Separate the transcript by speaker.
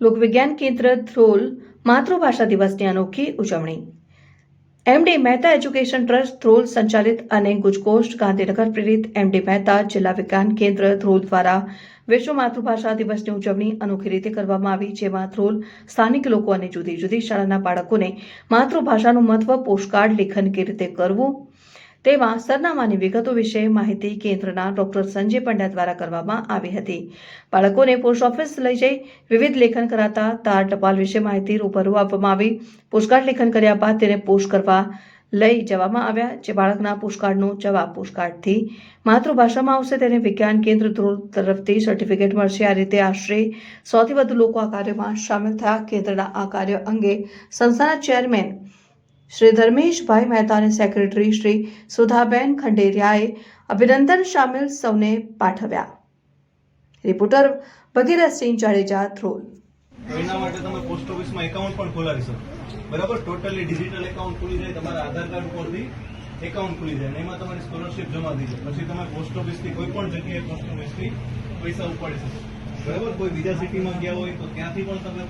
Speaker 1: લોકવિજ્ઞાન કેન્દ્ર ધ્રોલ માતૃભાષા દિવસની અનોખી ઉજવણી. MD Mehta education trust Dhrol સંચાલિત અને ગુજકોસ્ટ ગાંધીનગર પ્રેરિત એમડી મહેતા જિલ્લા વિજ્ઞાન કેન્દ્ર ધ્રોલ દ્વારા વિશ્વ માતૃભાષા દિવસની ઉજવણી અનોખી રીતે કરવામાં આવી, જેમાં ધ્રોલ સ્થાનિક લોકો અને જુદી જુદી શાળાના બાળકોને માતૃભાષાનું મહત્વ પોસ્ટકાર્ડ લેખન કેવી રીતે કરવું તેમાં સરનામાની વિગતો વિશે માહિતી કેન્દ્રના ડોક્ટર સંજય પંડ્યા દ્વારા કરવામાં આવી હતી. બાળકોને પોસ્ટ ઓફિસ લઈ જઈ વિવિધ લેખન કરાતા તાર ટપાલ વિશે માહિતી રૂબરૂ આપવામાં આવી. પોસ્ટકાર્ડ લેખન કર્યા બાદ તેને પોસ્ટ કરવા લઈ જવામાં આવ્યા, જે બાળકના પોસ્ટકાર્ડનો જવાબ પોસ્ટકાર્ડથી માતૃભાષામાં આવશે. તેને વિજ્ઞાન કેન્દ્ર ધ્રુવ તરફથી સર્ટિફિકેટ મળશે. આ રીતે આશરે સૌથી વધુ લોકો આ કાર્યમાં સામેલ થયા. કેન્દ્રના આ કાર્ય અંગે સંસ્થાના ચેરમેન શ્રી ધર્મેશભાઈ મહેતા અને સેક્રેટરી શ્રી સુધાબેન ખંડેરિયાએ અભિનંદન સામેલ સૌને પાઠવ્યા. રિપોર્ટર ભગીરથસિંહ જાડેજા
Speaker 2: થ્રોલ એના માટે તમે પોસ્ટ ઓફિસમાં એકાઉન્ટ પણ ખોલાવી શકો. બરાબર? ટોટલી ડિજિટલ એકાઉન્ટ ખુલી જાય, તમારા આધાર કાર્ડ ઉપરથી એકાઉન્ટ ખુલી જાય એમાં તમારી સ્કોલરશીપ જમા થઈ પછી તમે પોસ્ટ ઓફિસથી કોઈ પણ જગ્યાએ પોસ્ટ ઓફિસથી પૈસા ઉપાડી શકો. બરાબર? કોઈ બીજા સિટીમાં ગયા હોય તો ત્યાંથી પણ તમે